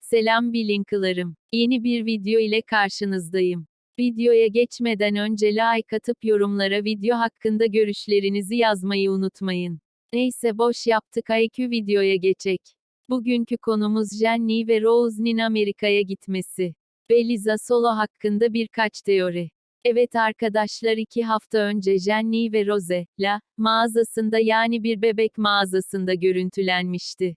Selam bilinkilarım. Yeni bir video ile karşınızdayım. Videoya geçmeden önce like atıp yorumlara video hakkında görüşlerinizi yazmayı unutmayın. Neyse boş yaptık IQ videoya geçek. Bugünkü konumuz Jenny ve Rose'nin Amerika'ya gitmesi. Ve Liza Solo hakkında birkaç teori. Evet arkadaşlar iki hafta önce Jenny ve Rose, la, mağazasında yani bir bebek mağazasında görüntülenmişti.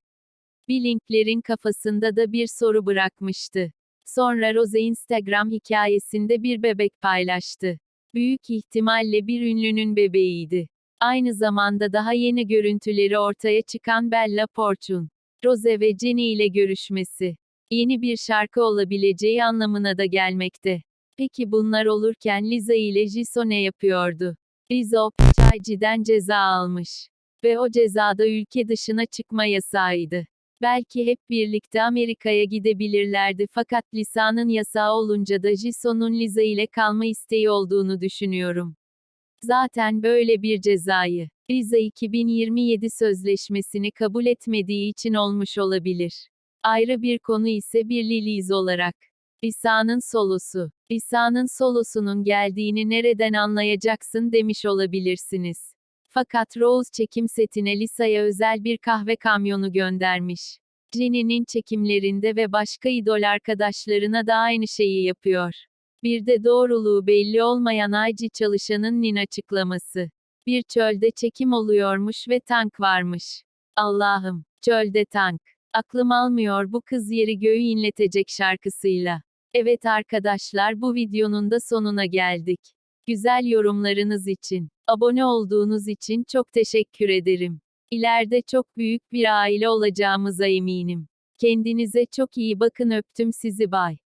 Billinklerin kafasında da bir soru bırakmıştı. Sonra Rose Instagram hikayesinde bir bebek paylaştı. Büyük ihtimalle bir ünlünün bebeğiydi. Aynı zamanda daha yeni görüntüleri ortaya çıkan Bella Porch'un, Rose ve Jenny ile görüşmesi, yeni bir şarkı olabileceği anlamına da gelmekte. Peki bunlar olurken Liza ile Jisoo ne yapıyordu? Rizzo, çayciden ceza almış. Ve o cezada ülke dışına çıkma yasağıydı. Belki hep birlikte Amerika'ya gidebilirlerdi fakat lisanın yasağı olunca da Jisoo'nun Liza ile kalma isteği olduğunu düşünüyorum. Zaten böyle bir cezayı, Liza 2027 sözleşmesini kabul etmediği için olmuş olabilir. Ayrı bir konu ise bir Liliz olarak. Lisa'nın solosu. Lisa'nın solosunun geldiğini nereden anlayacaksın demiş olabilirsiniz. Fakat Rose çekim setine Lisa'ya özel bir kahve kamyonu göndermiş. Jenny'nin çekimlerinde ve başka idol arkadaşlarına da aynı şeyi yapıyor. Bir de doğruluğu belli olmayan IG çalışanın Nin açıklaması. Bir çölde çekim oluyormuş ve tank varmış. Allah'ım, çölde tank. Aklım almıyor bu kız yeri göğü inletecek şarkısıyla. Evet arkadaşlar bu videonun da sonuna geldik. Güzel yorumlarınız için, abone olduğunuz için çok teşekkür ederim. İleride çok büyük bir aile olacağımıza eminim. Kendinize çok iyi bakın öptüm sizi bay.